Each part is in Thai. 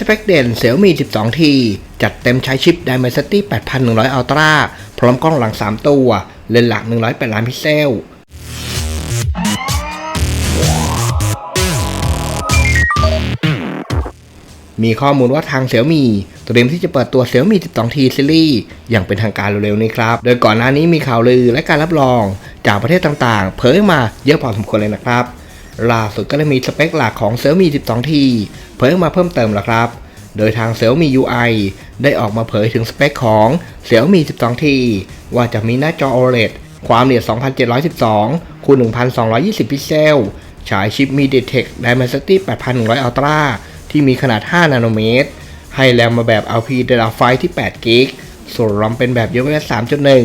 สเปคเด่น Xiaomi 12T จัดเต็มใช้ชิป Dimensity 8100 Ultra พร้อมกล้องหลัง 3 ตัว เลนส์หลัก 108 ล้านพิกเซล มีข้อมูลว่าทาง Xiaomi เตรียมที่จะเปิดตัว Xiaomi 12T Series อย่างเป็นทางการเร็วๆนี้ครับ โดยก่อนหน้านี้มีข่าวลือและการรับรองจากประเทศต่างๆ เผยมาเยอะพอสมควรเลยนะครับ ล่าสุดก็ได้มีสเปคหลักของ Xiaomi 12T เผยมาเพิ่มเติมแล้วครับ โดยทาง Xiaomi UI ได้ออกมาเผยถึงสเปคของ Xiaomi 12T ว่าจะมีหน้าจอ OLED ความละเอียด 2712คูณ1220 พิกเซล ฉายชิป MediaTek Dimensity 8100 Ultra ที่มีขนาด 5 นาโนเมตร ให้แรมมาแบบ LP Data ที่8กิกส่วนรอมเป็นแบบ UFS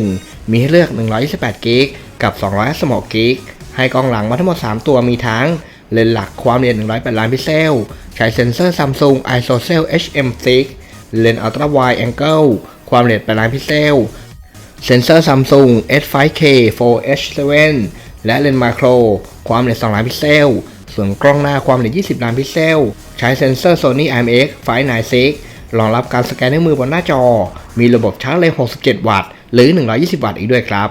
3.1 มีให้เลือก128กิกกับ256กิก ให้กล้องหลังมาทั้งหมด 3 ตัวมีทั้งเลนส์หลักความละเอียด108ล้านพิกเซล ใช้เซ็นเซอร์ Samsung ISOCELL HM6 เลนส์ Ultra Wide Angle ความละเอียด8ล้านพิกเซล เซ็นเซอร์ Samsung S5K 4H7 และเลนส์มาโครความละเอียด2ล้านพิกเซล ส่วนกล้องหน้าความละเอียด 20 ล้านพิกเซล ใช้เซ็นเซอร์ Sony IMX 596รองรับการสแกนนิ้วยมือบนหน้าจอ มีระบบชาร์จเร็ว67 วัตต์ หรือ 120 วัตต์อีกด้วยครับ